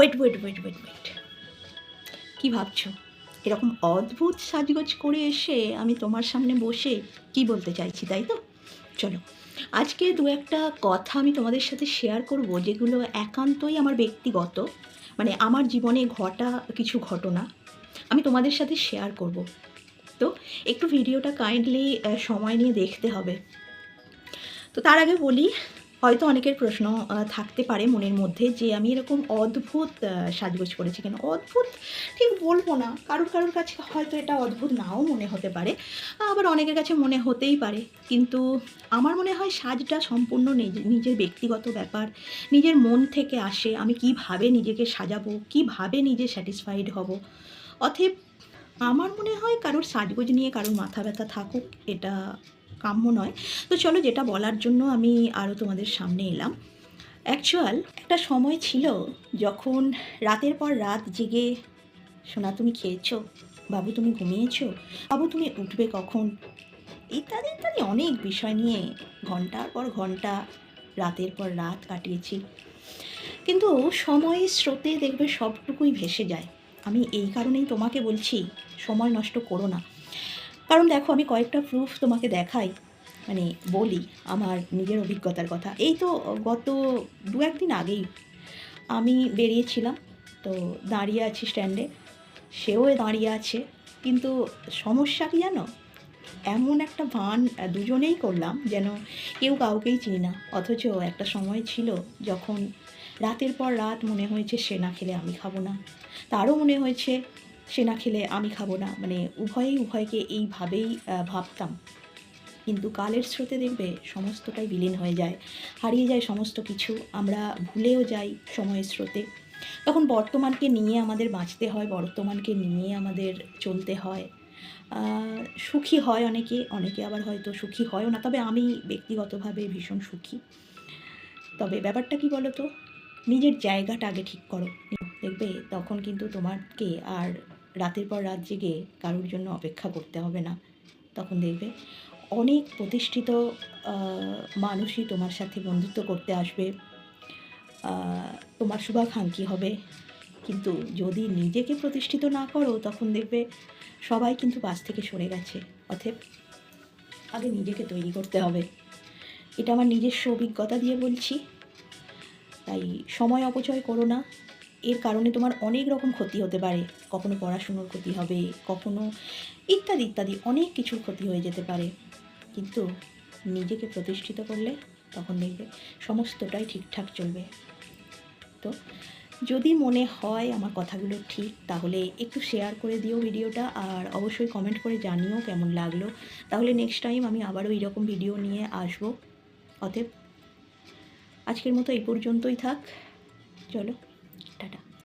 Wait wait wait wait wait কী ভাবছ? এরকম অদ্ভুত সাজগোজ করে এসে আমি তোমার সামনে বসে কি বলতে চাইছি, তাই তো? চলো, আজকে দু একটা কথা আমি তোমাদের সাথে শেয়ার করব, যেগুলো একান্তই আমার ব্যক্তিগত মানে আমার জীবনে ঘটা কিছু ঘটনা আমি তোমাদের সাথে শেয়ার করব। তো একটু ভিডিওটা কাইন্ডলি সময় নিয়ে দেখতে হবে। তো তার আগে বলি হয়তো অনেকের প্রশ্ন থাকতে পারে মনের মধ্যে যে আমি এরকম অদ্ভুত সাজগোজ করেছি কেন? অদ্ভুত ঠিক বলব না। কারোর কারোর কাছে হয়তো এটা অদ্ভুত নাও মনে হতে পারে। আবার অনেকের কাছে মনে হতেই পারে। কিন্তু আমার মনে হয় সাজটা সম্পূর্ণ নিজ- নিজের ব্যক্তিগত ব্যাপার, নিজের মন থেকে আসে আমি কীভাবে নিজেকে সাজাবো, কীভাবে নিজে স্যাটিসফাইড হব। অতএব আমার মনে হয় কারোর সাজগোজ নিয়ে কারোর মাথা ব্যথা থাকুক, এটা কাম্য নয়। তো চলো যেটা বলার জন্য আমি আরও তোমাদের সামনে এলাম। অ্যাকচুয়াল একটা সময় ছিল যখন রাতের পর রাত জেগে, সোনা তুমি খেয়েছো? বাবু তুমি ঘুমিয়েছো? বাবু তুমি উঠবে কখন? ইত্যাদি ইত্যাদি অনেক বিষয় নিয়ে ঘণ্টার পর ঘণ্টা, রাতের পর রাত কাটিয়েছি। কিন্তু সময়ের স্রোতে দেখবে সবটুকুই ভেসে যায়। আমি এই কারণেই তোমাকে বলছি, সময় নষ্ট করো না। কারণ দেখো, আমি কয়েকটা প্রুফ তোমাকে দেখাই মানে বলি আমার নিজের অভিজ্ঞতার কথা। এই তো গত দু একদিন আগেই আমি বেরিয়েছিলাম, তো দাঁড়িয়ে আছি স্ট্যান্ডে সেও দাঁড়িয়ে আছে, কিন্তু সমস্যা কি জানো? এমন একটা ভান দুজনেই করলাম যেন কেউ কাউকেই চিনি না। অথচ একটা সময় ছিল যখন রাতের পর রাত মনে হয়েছে সে না খেলে আমি খাব না। তারও মনে হয়েছে সে না খেলে আমি খাব না। মানে উভয়েই উভয়কে এইভাবেই ভাবতাম। কিন্তু কালের স্রোতে দেখবে সমস্তটাই বিলীন হয়ে যায়। হারিয়ে যায় সমস্ত কিছু। আমরা ভুলেও যাই সময়ের স্রোতে। তখন বর্তমানকে নিয়ে আমাদের বাঁচতে হয়, বর্তমানকে নিয়ে আমাদের চলতে হয়। সুখী হয় অনেকে অনেকে আবার হয়তো সুখী হয়ও না। তবে আমি ব্যক্তিগতভাবে ভীষণ সুখী। তবে ব্যাপারটা কি বলো তো নিজের জায়গাটা আগে ঠিক করো। দেখবে তখন কিন্তু তোমাকে আর রাতের পর রাত জেগে কারোর জন্য অপেক্ষা করতে হবে না। তখন দেখবে অনেক প্রতিষ্ঠিত মানুষই তোমার সাথে বন্ধুত্ব করতে আসবে। তোমার শুভাকাঙ্ক্ষী হবে। কিন্তু যদি নিজেকে প্রতিষ্ঠিত না করো, তখন দেখবে সবাই কিন্তু পাশ থেকে সরে গেছে। অতএব আগে নিজেকে তৈরি করতে হবে। এটা আমার নিজস্ব অভিজ্ঞতা দিয়ে বলছি। তাই সময় অপচয় করো না। এর কারণে তোমার অনেক রকম ক্ষতি হতে পারে। কখনো পড়াশুনোর ক্ষতি হবে, কখনো ইত্যাদি ইত্যাদি অনেক কিছুর ক্ষতি হয়ে যেতে পারে। কিন্তু নিজেকে প্রতিষ্ঠিত করলে তখন দেখবে সমস্তটাই ঠিকঠাক চলবে। তো যদি মনে হয় আমার কথাগুলো ঠিক, তাহলে একটু শেয়ার করে দিও ভিডিওটা আর অবশ্যই কমেন্ট করে জানিও কেমন লাগল। তাহলে নেক্সট টাইম আমি আবারও এইরকম ভিডিও নিয়ে আসব। অতএব আজকের মতো এই পর্যন্তই থাক। চলো। ただ